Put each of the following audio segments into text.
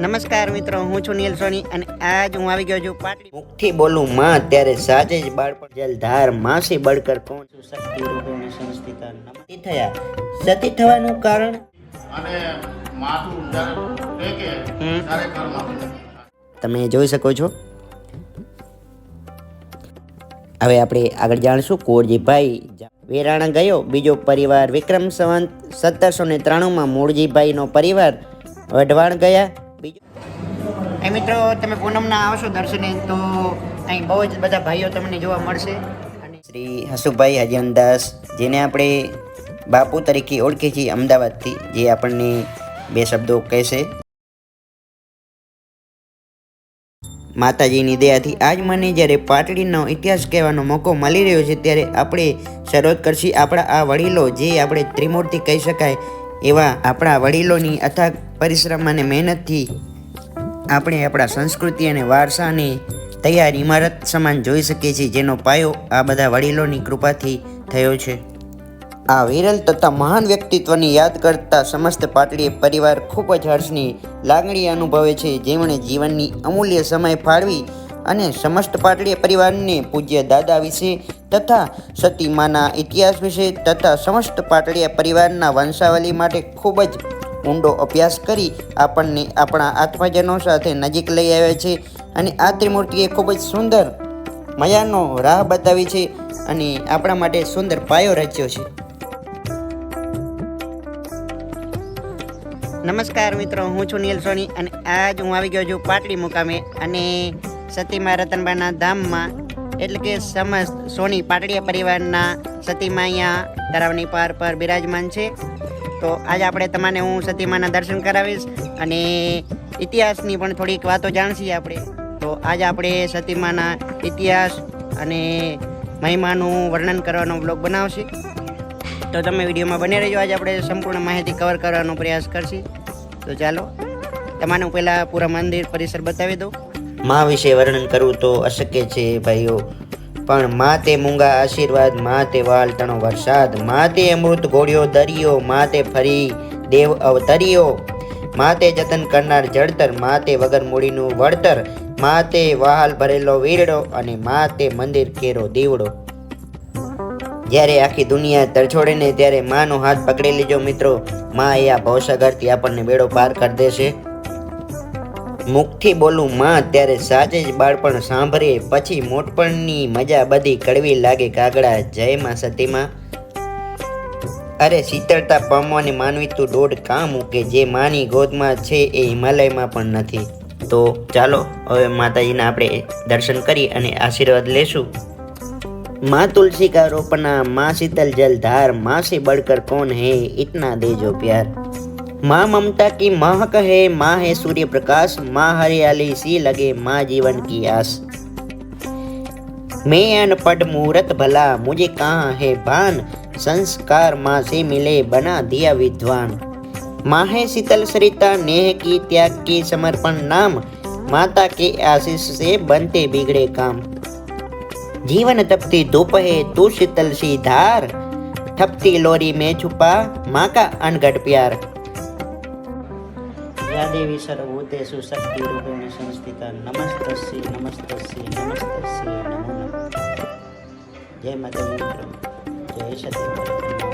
નમસ્કાર મિત્રો હું છું નીલ સોની અને આજ હું આવી ગયો છું પાટડી મુખથી બોલું માં ત્યારે સાચે જ બાળપણ જલધાર માસી બળકર કોણ છું શક્તિ રૂપેણ સંસ્થિતા નમતી થયા. સતી થવાનું કારણ? અને માથું ટેકે ત્યારે તમે જોઈ શકો છો. હવે આપણે આગળ જાણશું. કોરજીભાઈ વેરાણા ગયો. બીજો પરિવાર વિક્રમ સંવંત સત્તરસો ને ત્રાણુંમાં મૂળજીભાઈનો પરિવાર વઢવાણ ગયા. એ મિત્રો, તમે પૂનમના આવશો દર્શને, તો અહીં બહુ જ બધા ભાઈઓ તમને જોવા મળશે. અને શ્રી હસુભાઈ હજનદાસ જેને આપણે બાપુ તરીકે ઓળખીએ છીએ અમદાવાદથી, જે આપણને બે શબ્દો કહેશે. માતાજીની દયાથી આજ મને જ્યારે પાટડીનો ઇતિહાસ કહેવાનો મોકો મળી રહ્યો છે, ત્યારે આપણે શરૂઆત કરશી આપણા આ વડીલો, જે આપણે ત્રિમૂર્તિ કહી શકાય, એવા આપણા વડીલોની અથાગ પરિશ્રમ અને મહેનતથી આપણે આપણા સંસ્કૃતિ અને વારસાને તૈયાર ઇમારત સમાન જોઈ શકીએ છીએ, જેનો પાયો આ બધા વડીલોની કૃપાથી થયો છે. આ વિરલ તથા મહાન વ્યક્તિત્વની યાદ કરતા સમસ્ત પાટડી પરિવાર ખૂબ જ હર્ષની લાગણી અનુભવે છે. જેમણે જીવનની અમૂલ્ય સમય ફાળવી અને સમસ્ત પાટડી પરિવારને પૂજ્ય દાદા વિશે તથા સતીમાના ઇતિહાસ વિશે તથા સમસ્ત પાટડીયા પરિવારના વંશાવલી માટે ખૂબ જ ઊંડો અભ્યાસ કરી આપણને આપણા આત્મજનો સાથે નજીક લઈ આવે છે અને આ ત્રિમૂર્તિએ ખૂબ જ સુંદર મજાનો રાહ બતાવી છે અને આપણા માટે સુંદર પાયો રચ્યો છે. નમસ્કાર મિત્રો, હું છું નીલ સોની અને આજ હું આવી ગયો છું પાટડી મુકામે અને સતીમા રતનબાના ધામમાં એટલે કે સમસ્ત સોની પાટડીયા પરિવારના સતીમા અહીંયા તરાવની પાર પર બિરાજમાન છે. તો આજ આપણે તમને હું સતીમાના દર્શન કરાવીશ અને ઇતિહાસની પણ થોડીક વાતો જાણશી આપણે. તો આજ આપણે સતીમાના ઇતિહાસ અને મહિમાનું વર્ણન કરવાનો બ્લોગ બનાવશે. તો તમે વિડીયોમાં બને રહેજો. આજે આપણે સંપૂર્ણ માહિતી કવર કરવાનો પ્રયાસ કરશી. તો ચાલો તમારું પહેલાં પૂરા મંદિર, પરિસર બતાવી દઉં. મા વિશે વર્ણન કરવું તો અશક્ય છે, ભાઈઓ. પણ મા તે મૂંગા આશીર્વાદ મા તે વાલ તણો વરસાદ મા તે અમૃત ગોળ્યો દરિયો મા તે ફરી દેવ અવતરિયો મા તે જતન કરનાર જળતર મા તે વગર મૂડીનું વળતર મા તે વહાલ ભરેલો વીરડો અને મા તે મંદિર કેરો દીવડો. જ્યારે આખી દુનિયા તરછોડે ને ત્યારે માનો હાથ પકડી લેજો મિત્રો. મા એ આ ભવસાગરથી આપણને બેડો પાર કરી દેશે. મુખથી બોલું, માં, ત્યારે સાચે જ બાળપણ સાંભળે, પછી મોટપણની મજા બધી કડવી લાગે કાગડા જય માં સતીમાં. અરે, શીતળતા પામવાની માનવી તું દોઢ કામ મૂકે, જે માની ગોદમાં છે એ હિમાલયમાં પણ નથી. તો ચાલો, હવે માતાજીના આપણે દર્શન કરી અને આશીર્વાદ લેશું. મા તુલસી કા રોપના મા શીતલ જલધારમાં સે બળકર કોણ હે ઇતના દેજો પ્યાર. माँ ममता की महक है माँ है सूर्य प्रकाश माँ हरियाली सी लगे माँ जीवन की आस। मैं अनपढ़ मुहूर्त भला, मुझे कहाँ है भान संस्कार माँ से मिले, बना दिया विद्वान। माँ है शीतल सरिता, नेह की त्याग की समर्पण नाम। माता के आशीष से बनते बिगड़े काम। जीवन तपती धूप है, तू शीतल सी धार। ठपती लोरी में छुपा, माँ का अनगढ़ प्यार। યા દેવી સર્વભૂતે સુશક્તિ રૂપેણ સંસ્થિતા નમસ્તસ્ય નમસ્તસ્ય શ્રી નમો જય માતાજી મિત્રો જય સતી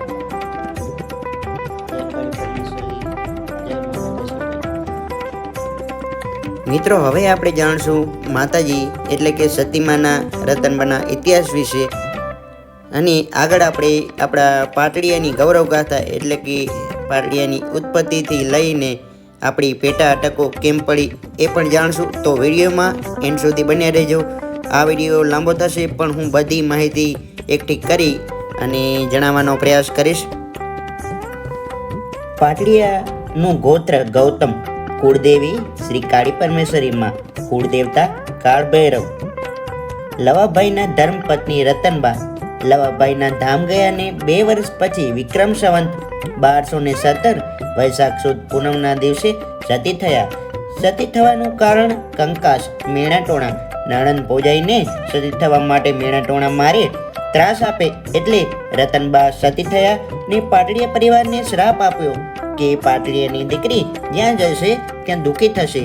મિત્રો હવે આપણે જાણશું માતાજી એટલે કે સતીમાના રતનબાના ઇતિહાસ વિશે. અને આગળ આપણે આપણા પાટડીયાની ગૌરવ ગાથા એટલે કે પાટડીયાની ઉત્પત્તિથી લઈને આપણી પેટા અટકો કેમ પડી એ પણ જાણશું. તો વિડીયોમાં એન્ડ સુધી બન્યા રહેજો. આ વીડિયો લાંબો થશે, પણ હું બધી માહિતી એકઠી કરી અને જણાવવાનો પ્રયાસ કરીશ. પાટડિયાનું ગોત્ર ગૌતમ કુળદેવી શ્રી કાળી પરમેશ્વરીમાં કુળદેવતા કાળભૈરવ. લવાભાઈના ધર્મપત્ની રતનબા લવાભાઈના ધામ ગયાને બે વર્ષ પછી વિક્રમ સંવંત બારસો ને સત્તર વૈશાખ સુદ પૂનમના દિવસે સતી થયા. સતી થવાનું કારણ કંકાસ મેણાટોણા. નણંદ ભોજાઈને સતી થવા માટે મેણાટોણા મારે ત્રાસ આપે એટલે રતનબા સતી થયા ને પાટડીયા પરિવારને શ્રાપ આપ્યો કે પાટડીયાની દીકરી જ્યાં જશે ત્યાં દુઃખી થશે.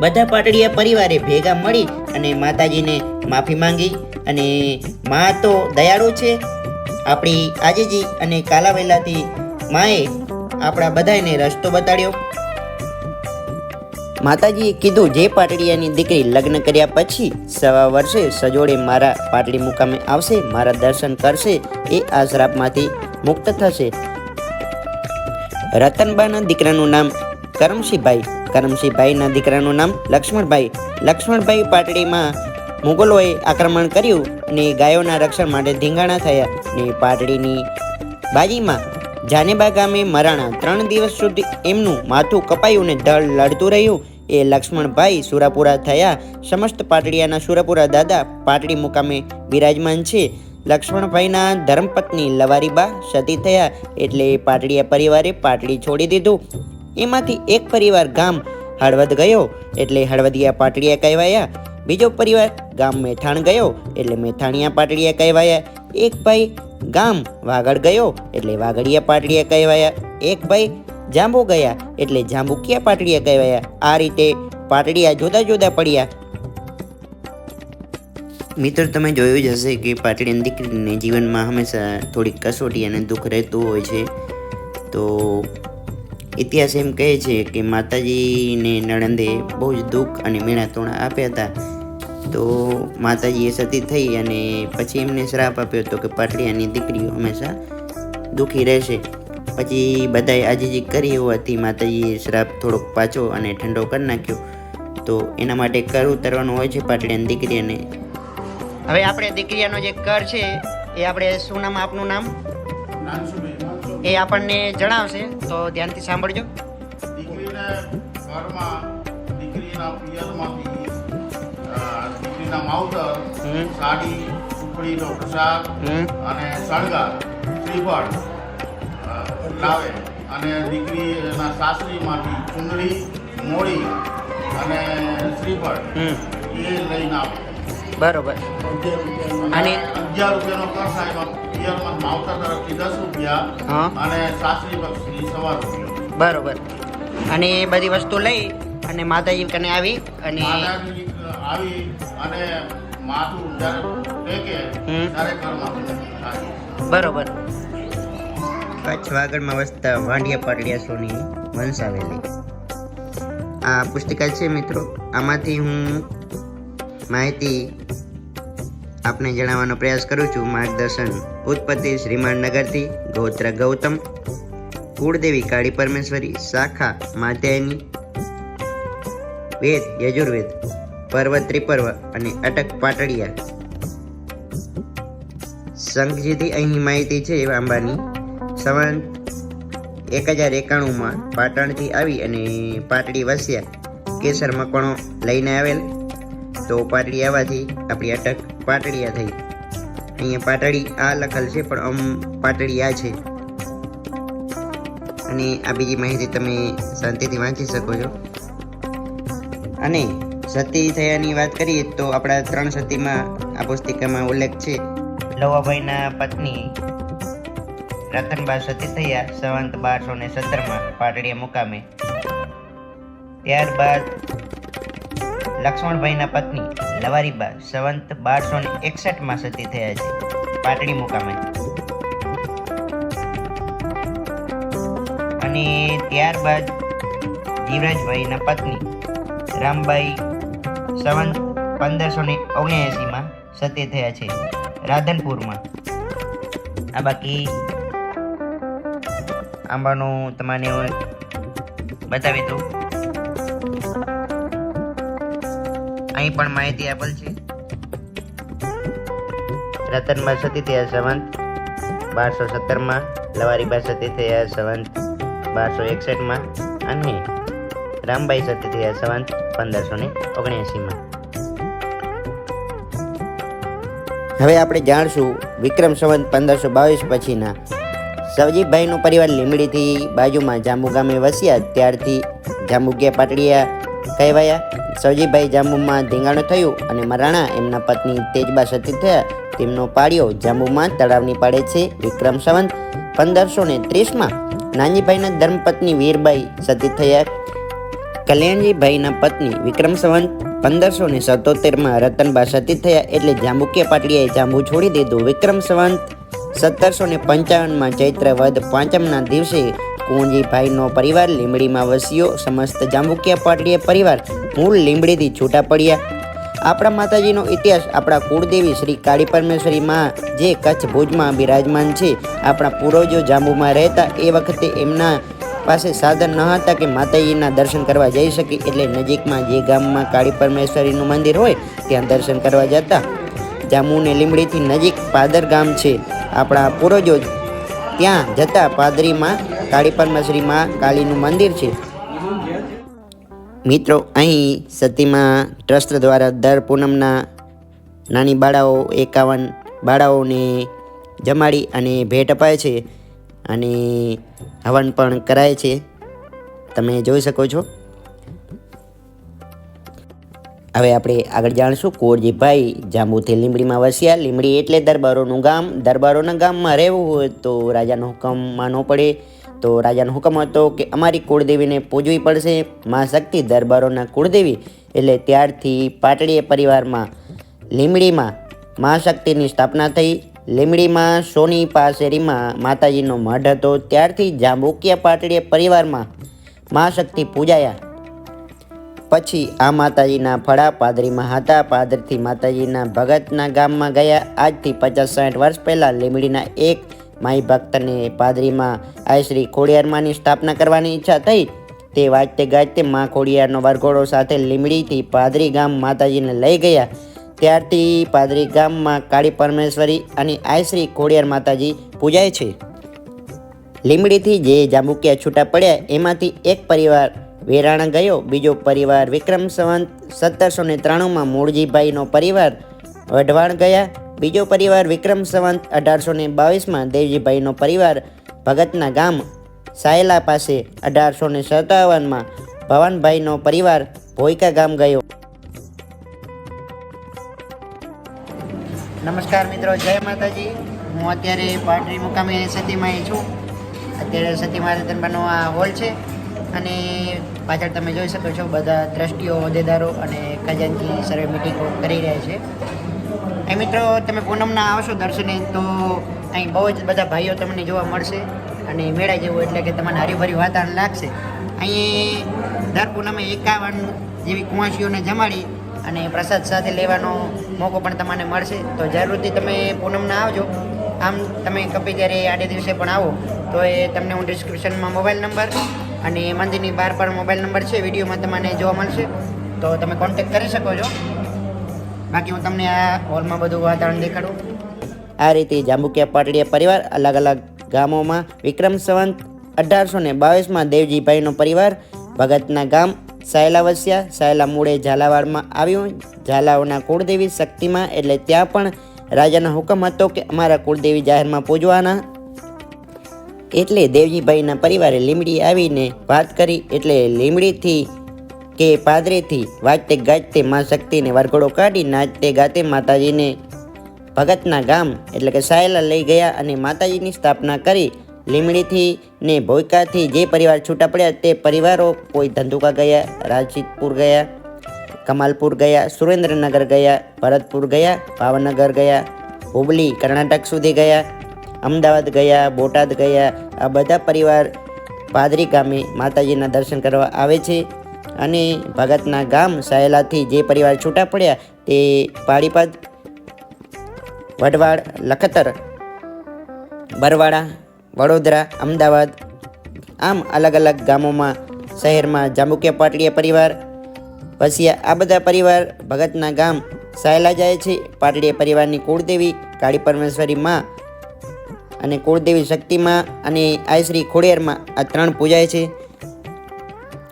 બધા પાટડીયા પરિવારે ભેગા મળી અને માતાજીને માફી માંગી અને મા તો દયાળુ છે આપણી આજીજી અને કાલાવેલાથી માએ આપણા બધાને રસ્તો બતાડ્યો. માતાજીએ કીધું, જે પાટડીયાની દીકરી લગ્ન કર્યા પછી સવા વર્ષે સજોડે મારા પાટડી મુકામે આવશે, મારા દર્શન કરશે, એ આ શ્રાપમાંથી મુક્ત થશે. રતનબાના દીકરાનું નામ કરમશીભાઈ, કરમશીભાઈના દીકરાનું નામ લક્ષ્મણભાઈ. લક્ષ્મણભાઈ પાટડીમાં મુગલોએ આક્રમણ કર્યું અને ગાયોના રક્ષણ માટે ધીંગાણા થયા ને પાટડીની બાજીમાં જાનેબા ગામે મરાણા ત્રણ દિવસ સુધી એમનું માથું કપાયું ને દળ લડતું રહ્યું. એ લક્ષ્મણભાઈ સુરાપુરા થયા. સમસ્ત પાટડીયાના સુરાપુરા દાદા પાટડી મુકામે બિરાજમાન છે. લક્ષ્મણભાઈના ધર્મપત્ની લવારીબા સતી થયા એટલે પાટડીયા પરિવારે પાટડી છોડી દીધું. એમાંથી એક પરિવાર ગામ હળવદ ગયો એટલે હળવદિયા પાટડીયા કહેવાયા. બીજો પરિવાર ગામ મેથાણ ગયો એટલે મેથાણીયા પાટડીયા કહેવાયા. એક ભાઈ ગામ વાગડ ગયો એટલે વાગડિયા પાટડીયા કહેવાયા. એક ભાઈ જાંબુ ગયા એટલે જાંબુકિયા પાટડીયા કહેવાયા. આ રીતે પાટડીયા જુદા જુદા પડ્યા. મિત્રો, તમે જોયું જ હશે કે પાટડીની દીકરીને જીવનમાં હંમેશા થોડીક કસોટી અને દુઃખ રહેતું હોય છે. તો ઇતિહાસ એમ કહે છે કે માતાજીને નણંદે બહુ જ દુઃખ અને મેણા તોણા આપ્યા હતા. તો માતાજીએ સતી થઈ અને પછી એમને શ્રાપ આપ્યો હતો કે પાટડીયાની દીકરીઓ હંમેશા દુઃખી રહેશે. પછી બધાએ આજીજી કરી હોવાથી માતાજીએ શ્રાપ થોડોક પાછો અને ઠંડો કરી નાખ્યો. તો એના માટે કર ઉતરવાનું હોય છે પાટડીયાની દીકરીને. હવે આપણે દીકરીયાનો જે કર છે એ આપણે શું નામ આપનું નામ? એ આપણને જણાવશે તો ધ્યાનથી સાંભળજો. દીકરીને ઘરમાં દીકરીના પિયરમાંથી દીકરીના માવતર. સાડી સુખડીનો પ્રસાદ અને શણગાર શ્રીફળ લાવે. અને દીકરીના સાસરીમાંથી ચુંદડી મોડી અને શ્રીફળ એ લઈને આવે બરોબર. અને અગિયાર રૂપિયાનો કર સાહેબ પિયરમાં માવતર તરફથી દસ રૂપિયા અને સાસરી પક્ષથી સવા રૂપિયા. બરોબર. અને એ બધી વસ્તુ લઈ અને માતાજી કને આવી અને આવી અને માથું જ્યારે ટેકે ત્યારે કર્મ બરોબર. કચ્છ વાગડમાં વસતા વાંડિયા પાટડિયા સોની વંશાવેલી. આ પુસ્તિકા છે મિત્રો આમાંથી હું માહિતી આપને જણાવવાનો પ્રયાસ કરું છું. માર્ગદર્શન ઉત્પત્તિ શ્રીમાન નગરથી ગોત્ર ગૌતમ કુળદેવી કાળી પરમેશ્વરી શાખા માધ્યાયની વેદ યજુર્વેદ. પર્વ ત્રિપર્વ અને અટક પાટડિયા. સંઘજીથી અહીંની માહિતી છે આંબાની સવાન એક હજાર એકાણુંમાં પાટણથી આવી અને પાટડી વસ્યા કેસર મકણો લઈને આવેલ. તો પાટડી આવવાથી આપણી અટક પાટડિયા થઈ. અહીંયા પાટડી આ લખેલ છે, પણ આમ પાટડી આ છે. અને આ બીજી માહિતી તમે શાંતિથી વાંચી શકો છો. અને સતી થયાની વાત કરીએ તો આપણા ત્રણ સતીમાં આ પુસ્તિકામાં ઉલ્લેખ છે. લવાભાઈના પત્ની રતનબા સતી થયા, સંવંત બારસો ને સત્તરમાં પાટડીયા મુકામે. ત્યારબાદ લક્ષ્મણભાઈના પત્ની લવારીબા સંવંત બારસો ને એકસઠમાં સતી થયા છે, પાટડી મુકામે. અને ત્યારબાદ જીવરાજભાઈના પત્ની રામબાઈ સંવંત પંદરસો ને ઓગણએંસીમાં સત્ય થયા છે રાધનપુરમાં. આ બાકી આંબાનું તમને બતાવી દઉં. અહીં પણ માહિતી આપેલ છે. રતનમાં સતી થયા સંવંત, બારસો સત્તરમાં લવારીબા સતી થયા સંવંત, બારસો એકસઠમાં અને રામબાઈ સતી થયા સંવંત. પંદરસો ને ઓગણએંસીમાં. હવે આપણે જાણશું વિક્રમ સંવંત પંદરસો બાવીસ પછીના. સવજીભાઈનો પરિવાર લીમડીથી બાજુમાં જાંબુ ગામે વસ્યા, ત્યારથી જાંબુકિયા પાટડિયા કહેવાયા. સવજીભાઈ જાંબુમાં ધીંગાણું થયું અને મરાણા એમના પત્ની તેજબા સતી થયા. તેમનો પાડ્યો જાંબુમાં તળાવની પાડે છે વિક્રમ સંવંત. પંદરસો ને ત્રીસમાં નાનજીભાઈના ધર્મપત્ની વીરબાઈ સતી થયા. કલ્યાણજીભાઈના પત્ની વિક્રમ સંવંત પંદરસો ને સત્તોતેરમાં રતનબા સતી થયા એટલે જાંબુકીય પાટડીયાએ જાંબુ છોડી દીધું. વિક્રમ સંવંત સત્તરસો ને પંચાવનમાં ચૈત્ર વધ પાંચમના દિવસે કુંવરજીભાઈનો પરિવાર લીંબડીમાં વસ્યો. સમસ્ત જાંબુકિયા પાટડીએ પરિવાર મૂળ લીંબડીથી છૂટા પડ્યા. આપણા માતાજીનો ઇતિહાસ આપણા કુળદેવી શ્રી કાળી પરમેશ્વરી માં જે કચ્છ ભુજમાં બિરાજમાન છે. આપણા પૂર્વજો જાંબુમાં રહેતા એ વખતે એમના પાસે સાધન ન હતા કે માતાજીના દર્શન કરવા જઈ શકે. એટલે નજીકમાં જે ગામમાં કાળી પરમેશ્વરીનું મંદિર હોય, ત્યાં દર્શન કરવા જતા. જાંબુ ને લીંબડીથી નજીક પાદર ગામ છે. આપણા પૂર્વજો ત્યાં જતા પાદરીમાં કાળી પરમેશ્વરીમાં કાળીનું મંદિર છે. મિત્રો, અહીં સતીમાં ટ્રસ્ટ દ્વારા દર પૂનમના નાની બાળાઓ એકાવન બાળાઓને જમાડી અને ભેટ અપાય છે. અને હવન પણ કરાય છે. તમે જોઈ શકો છો. હવે આપણે આગળ જાણશું કોરજીભાઈ જાંબુથી લીમડીમાં વસ્યા. લીમડી એટલે દરબારોનું ગામ. દરબારોના ગામમાં રહેવું હોય તો રાજાનો હુકમ માનવો પડે. તો રાજાનો હુકમ હતો કે અમારી કુળદેવીને પૂજવી પડશે. મા શક્તિ દરબારોના કુળદેવી. એટલે ત્યારથી પાટડીએ પરિવારમાં લીમડીમાં મા શક્તિની સ્થાપના થઈ. લીંબડીમાં, સોની પાસેરીમાં માતાજીનો મઢ હતો. ત્યારથી જાંબુકિયા પાટડીએ પરિવારમાં મા શક્તિ પૂજાયા. પછી આ માતાજીના ફળા પાદરીમાં હતા. પાદરથી માતાજીના ભગતના ગામમાં ગયા. આજથી પચાસ સાઠ વર્ષ પહેલાં લીમડીના એક માઈ ભક્તને પાદરીમાં આ શ્રી ખોડિયારમાંની સ્થાપના કરવાની ઈચ્છા થઈ. તે વાંચતે ગાજતે મા ખોડિયારનો વરઘોડો સાથે લીમડીથી પાદરી ગામ માતાજીને લઈ ગયા. ત્યારથી પાદરી ગામમાં કાળી પરમેશ્વરી અને આયશ્રી શ્રી ખોડિયાર માતાજી પૂજાય છે. લીંબડીથી જે જાંબુકિયા છૂટા પડ્યા, એમાંથી એક પરિવાર વેરાણા ગયો, બીજો પરિવાર વિક્રમ સંવંત, સત્તરસો ને ત્રાણુંમાં મૂળજીભાઈનો પરિવાર વઢવાણ ગયા, બીજો પરિવાર વિક્રમ સંવંત, અઢારસો ને બાવીસમાં દેવજીભાઈનો પરિવાર ભગતના ગામ સાયલા પાસે, અઢારસો ને સત્તાવનમાં ભવાનભાઈનો પરિવાર ભોઈકા ગામ ગયો. નમસ્કાર મિત્રો, જય માતાજી. હું અત્યારે પાટરી મુકામે સતીમાએ છું. અત્યારે સતી માતાજીનો આ હોલ છે અને પાછળ તમે જોઈ શકો છો બધા ટ્રસ્ટીઓ હોદ્દેદારો અને ખજાનચી સર્વે મિટિંગો કરી રહ્યા છે. અહીં મિત્રો, તમે પૂનમના આવશો દર્શને, તો અહીં બહુ જ બધા ભાઈઓ તમને જોવા મળશે અને મેળા જેવું એટલે કે તમને હરીભરી વાતાવરણ લાગશે. અહીં દર પૂનમે એકાવન જેવી કુંવાસીઓને જમાડી અને પ્રસાદ સાથે લેવાનો મોકો પણ તમને મળશે. તો જરૂરથી તમે પૂનમના આવજો, આમ તમે કપી જ્યારે આડે દિવસે પણ આવો, તો એ તમને હું ડિસ્ક્રિપ્શનમાં મોબાઈલ નંબર અને મંદિરની બહાર પણ મોબાઈલ નંબર છે, વિડીયોમાં તમને જોવા મળશે. તો તમે કોન્ટેક કરી શકો છો. બાકી હું તમને આ હોલમાં બધું વાતાવરણ દેખાડું. આ રીતે જાંબુકિયા પાટડીયા પરિવાર અલગ અલગ ગામોમાં વિક્રમ સંવંત અઢારસો ને બાવીસમાં દેવજીભાઈનો પરિવાર ભગતના ગામ સાયલા વસ્યા, સાયલા મૂળે ઝાલાવાડમાં આવ્યું. ઝાલાઓના કુળદેવી શક્તિમાં, એટલે ત્યાં પણ રાજાનો હુકમ હતો કે અમારા કુળદેવી જાહેરમાં પૂજવાના. એટલે દેવજીભાઈના પરિવારે લીમડી આવીને વાત કરી, એટલે લીમડીથી કે પાદરેથી વાજતે ગાજતે મા શક્તિને વરઘોડો કાઢી નાચતે ગાતે માતાજીને ભગતના ગામ, એટલે કે સાયલા લઈ ગયા અને માતાજીની સ્થાપના કરી લીમડીથી ને ભોયકાથી જે પરિવાર છૂટા પડ્યા તે પરિવારો કોઈ ધંધુકા ગયા રાજીતપુર ગયા, કમાલપુર ગયા, સુરેન્દ્રનગર ગયા, ભરતપુર ગયા, ભાવનગર ગયા, હુબલી, કર્ણાટક સુધી ગયા, અમદાવાદ ગયા, બોટાદ ગયા. આ બધા પરિવાર પાદરી ગામે માતાજીના દર્શન કરવા આવે છે અને ભગતના ગામ સાયલાથી જે પરિવાર છૂટા પડ્યા તે પાડીપદ વઢવાડ લખતર બરવાડા વડોદરા, અમદાવાદ, આમ અલગ અલગ ગામોમાં, શહેરમાં જાંબુકિયા પાટડીયા પરિવાર, વસિયા આ બધા પરિવાર ભગતના ગામ સાયલા જાય છે. પાટડીયા પરિવારની કુળદેવી કાળી પરમેશ્વરી માં અને કુળદેવી શક્તિમાં અને આયશ્રી શ્રી ખોડિયારમાં આ ત્રણ પૂજાય છે.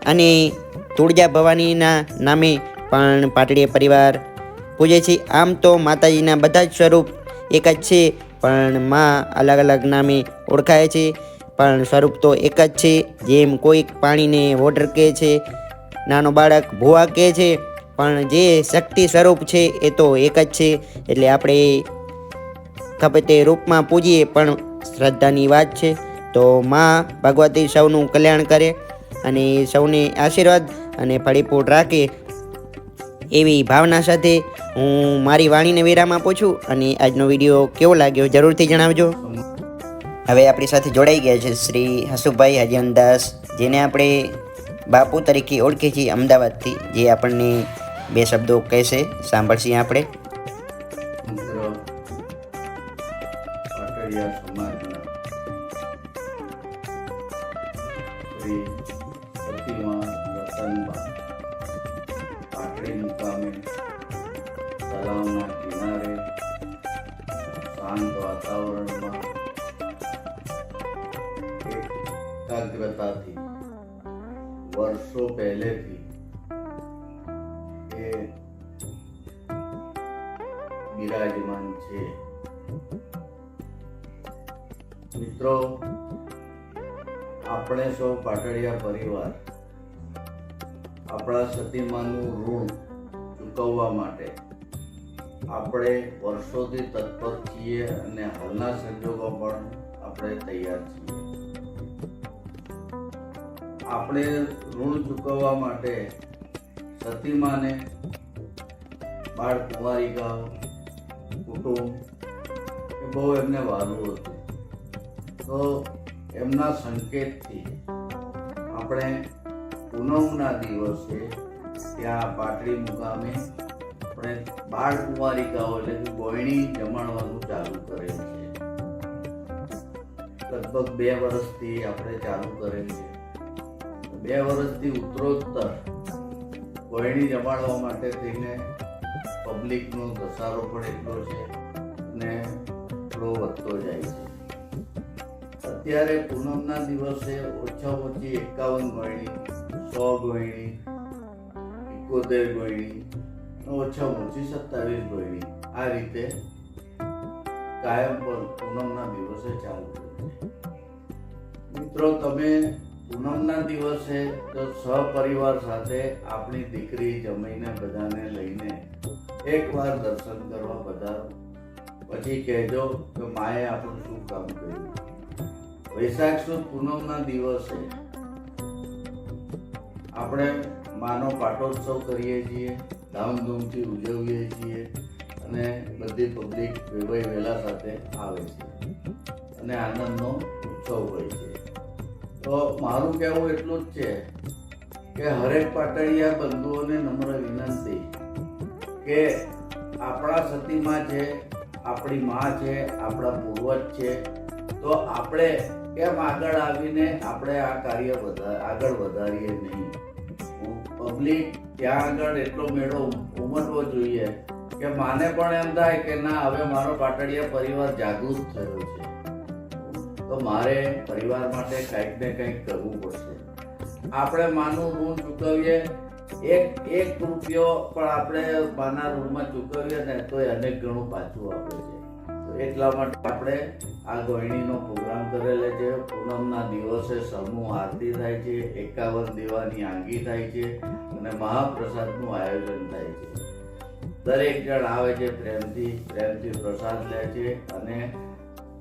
અને તુળજા ભવાનીના નામે પણ પાટડીયા પરિવાર પૂજે છે. આમ તો માતાજીના બધા જ સ્વરૂપ એક જ છે. પણ માં અલગ અલગ નામે ઓળખાય છે. પણ સ્વરૂપ તો એક જ છે. જેમ કોઈક પાણીને વોટર કહે છે, નાનો બાળક ભૂવા કહે છે, પણ જે શક્તિ સ્વરૂપ છે એ તો એક જ છે. એટલે આપણે ખપે તે રૂપમાં પૂજીએ, પણ શ્રદ્ધાની વાત છે. તો માં ભગવતી સૌનું કલ્યાણ કરે અને સૌને આશીર્વાદ અને ફળીફૂટ રાખે એવી ભાવના સાથે હું મારી વાણીને વિરામ આપું છું અને આજનો વીડિયો કેવો લાગ્યો જરૂરથી જણાવજો. હવે આપણી સાથે જોડાઈ ગયા છે શ્રી હસુભાઈ હજનદાસ જેને આપણે બાપુ તરીકે ઓળખીએ છીએ અમદાવાદથી, જે આપણને બે શબ્દો કહેશે સાંભળશીએ આપણે. વર્ષો પહેલેથી એ બિરાજમાન છે મિત્રો આપણે સૌ પાટડિયા પરિવાર આપણા સતીમાનું ઋણ ચૂકવવા માટે આપણે વર્ષોથી તત્પર છીએ અને હાલના સંજોગો પણ આપણે તૈયાર છીએ આપણે ઋણ ચૂકવવા માટે સતીમાને બાળ કુંવારિકાઓ, કુટુંબ એ બહુ એમને વાલું હતું. તો એમના સંકેતથી આપણે પૂનમના દિવસે ત્યાં પાટડી મુકામે આપણે બાળ કુંવારિકાઓ એટલે કે ગોયણી જમાડવાનું ચાલુ કરેલ છે. લગભગ બે વર્ષથી આપણે ચાલુ કરેલ છે. બે વર્ષથી ઉત્તરોત્તર વહેણી જમાડવા માટે થઈને પબ્લિકનો ધસારો પણ એટલો છે અને ફ્લો વધતો જાય છે. અત્યારે પૂનમના દિવસે ઓછામાં ઓછી એકાવન ગોયણી સો ગોયણી એકોતેર ગોયણી ઓછા ઓછી સત્તાવીસ ગોયણી આ રીતે કાયમ પર પૂનમના દિવસે ચાલુ છે. મિત્રો, તમે પૂનમના દિવસે તો સહપરિવાર સાથે આપણી દીકરી જમીને બધાને લઈને એકવાર દર્શન કરવા બધા પછી કહેજો કે માએ આપણું શું કામ કર્યું? વૈશાખ સુદ પૂનમના દિવસે આપણે માનો પાટોત્સવ કરીએ છીએ, ધામધૂમથી ઉજવીએ છીએ અને બધી પબ્લિક વેવાઈ વહેલા સાથે આવે છે. અને આનંદનો ઉત્સવ હોય છે. મારું કહેવું એટલું જ છે કે હરેક પાટડિયા બંધુઓને નમ્ર વિનંતી કે આપણા સતીમાં છે, આપણી માં છે, આપણા પૂર્વજ છે, તો આપણે કેમ આગળ આવીને આપણે આ કાર્ય આગળ વધારીએ નહીં? પબ્લિક ત્યાં આગળ એટલો મેળો ઉમટવો જોઈએ કે માને પણ એમ થાય કે ના, હવે મારો પાટડિયા પરિવાર જાગૃત થયો છે. તો મારે પરિવાર માટે કંઈક ને કંઈક કરવું પડશે. આપણે માનું ઋણ ચૂકવીએ, એક એક રૂપિયો પણ આપણે માના ઋણમાં ચૂકવીએ ને તો અનેક ગણું પાછું આપે છે. એટલા માટે આપણે આ ગોયણીનો પ્રોગ્રામ કરેલો છે. પૂનમના દિવસે સમૂહ આરતી થાય છે, એકાવન દીવાની આંગી થાય છે અને મહાપ્રસાદનું આયોજન થાય છે. દરેક જણ આવે છે પ્રેમથી પ્રેમથી પ્રસાદ લે છે અને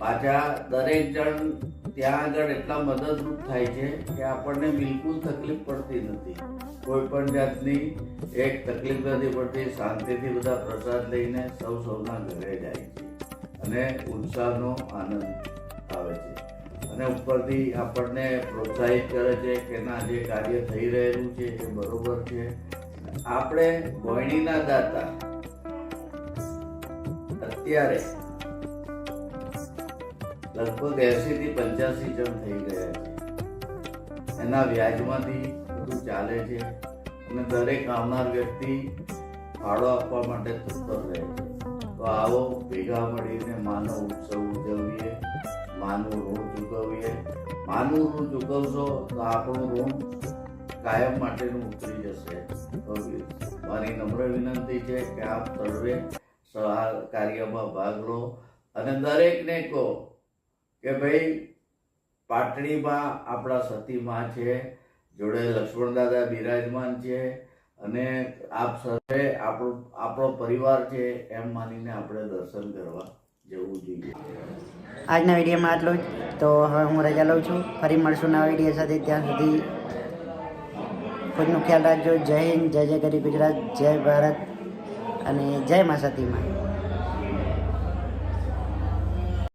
પાછા દરેક જણ ત્યાં આગળ એટલા મદદરૂપ થાય છે કે આપણને બિલકુલ તકલીફ પડતી નથી. કોઈ પણ જાતની એક તકલીફ નથી પડતી, શાંતિથી બધા પ્રસાદ લઈને સૌ સૌના ઘરે જાય છે અને ઉત્સાહનો આનંદ આવે છે. અને ઉપરથી આપણને પ્રોત્સાહિત કરે છે કે ના, જે કાર્ય થઈ રહેલું છે એ બરોબર છે. આપણે ગોયણીના દાતા. અત્યારે લગભગ એસી થી પંચ્યાસી જણ થઈ ગયા છે. એના વ્યાજમાંથી બધું ચાલે છે અને દરેક આવનાર વ્યક્તિ ફાળો આપવા માટે તત્પર રહે છે. તો આવો ભેગા મળીને માનવ ઉત્સવ ઉજવીએ, માનવું ઋણ ચૂકવીએ. માનવું ઋણ ચૂકવશો તો આપણું ઋણ કાયમ માટેનું ઉતરી જશે. મારી નમ્ર વિનંતી છે કે આપ સર્વે કાર્યમાં ભાગ લો અને દરેકને કહો કે ભાઈ, પાટણીમાં આપણા સતીમાં છે, જોડે લક્ષ્મણદાદા બિરાજમાન છે અને આપ સર્વે આપણો આપણો પરિવાર છે એમ માનીને આપણે દર્શન કરવા જવું જોઈએ. આજના વિડીયોમાં આટલું જ. તો હવે હું રજા લઉં છું. ફરી મળશું નવા વીડિયો સાથે. ત્યાં સુધી ખુદનું ખ્યાલ રાખજો. જય હિન્દ, જય જય ગરી ગુજરાત, જય ભારત અને જય મા સતીમાં